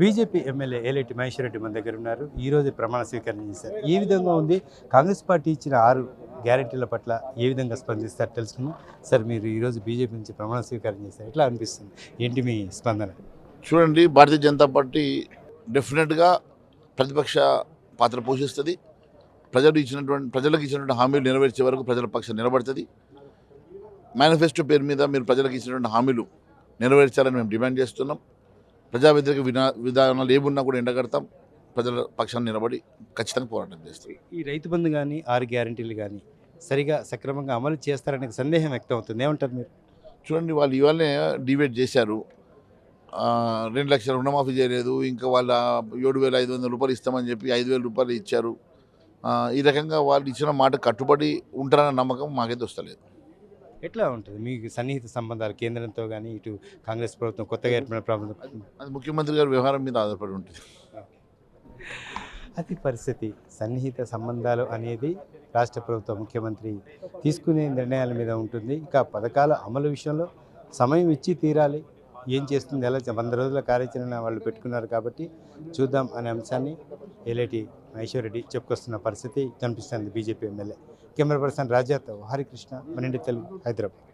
BJP MLA Eleti Maheshwara Reddy మన దగ్గర ఉన్నారు. ఈరోజు ప్రమాణ స్వీకరణ చేశారు. ఏ విధంగా ఉంది? కాంగ్రెస్ పార్టీ ఇచ్చిన ఆరు గ్యారెంటీల పట్ల ఏ విధంగా స్పందిస్తారు తెలుసుకున్నాం సార్ మీరు ఈరోజు బీజేపీ నుంచి ప్రమాణ స్వీకారం చేశారు. ఎట్లా అనిపిస్తుంది? ఏంటి మీ స్పందన? చూడండి భారతీయ జనతా పార్టీ డెఫినెట్గా ప్రతిపక్ష పాత్ర పోషిస్తుంది. ప్రజలు ఇచ్చినటువంటి ప్రజలకు ఇచ్చినటువంటి హామీలు నెరవేర్చే వరకు ప్రజల పక్షం నిలబడుతుంది. మేనిఫెస్టో పేరు మీద మీరు ప్రజలకు ఇచ్చినటువంటి హామీలు నెరవేర్చాలని మేము డిమాండ్ చేస్తున్నాం. ప్రజా వ్యతిరేక వినా విధానాలు ఏమున్నా కూడా ఎండగడతాం. ప్రజల పక్షాన్ని నిలబడి ఖచ్చితంగా పోరాటం చేస్తాం. ఈ రైతు బంధు కానీ ఆరు గ్యారెంటీలు కానీ సరిగా సక్రమంగా అమలు చేస్తారనే సందేహం వ్యక్తం అవుతుంది. ఏమంటారు మీరు? చూడండి వాళ్ళు ఇవాళనే డిబేట్ చేశారు. రెండు లక్షల రుణమాఫీ చేయలేదు. ఇంకా వాళ్ళ ఏడు వేల ఐదు వందల రూపాయలు ఇస్తామని చెప్పి ఐదు వేల రూపాయలు ఇచ్చారు. ఈ రకంగా వాళ్ళు ఇచ్చిన మాట కట్టుబడి ఉంటారన్న నమ్మకం మాకైతే వస్తలేదు. ఎట్లా ఉంటుంది? మీకు సన్నిహిత సంబంధాలు కేంద్రంతో కానీ ఇటు కాంగ్రెస్ ప్రభుత్వం కొత్తగా ఏర్పడిన ప్రభుత్వం అది ముఖ్యమంత్రి గారి వ్యవహారం మీద ఆధారపడి ఉంటుంది. అది పరిస్థితి. సన్నిహిత సంబంధాలు అనేది రాష్ట్ర ప్రభుత్వ ముఖ్యమంత్రి తీసుకునే నిర్ణయాల మీద ఉంటుంది. ఇక పథకాల అమలు విషయంలో సమయం ఇచ్చి తీరాలి. ఏం చేస్తుంది? ఎలా వంద రోజుల కార్యాచరణ వాళ్ళు పెట్టుకున్నారు కాబట్టి చూద్దాం అనే అంశాన్ని ఏలేటి మహేశ్వరరెడ్డి చెప్పుకొస్తున్న పరిస్థితి కనిపిస్తుంది బీజేపీ ఎమ్మెల్యే. కెమెరా పర్సన్ రాజాతో హరికృష్ణ మనిండి తెలుగు హైదరాబాద్.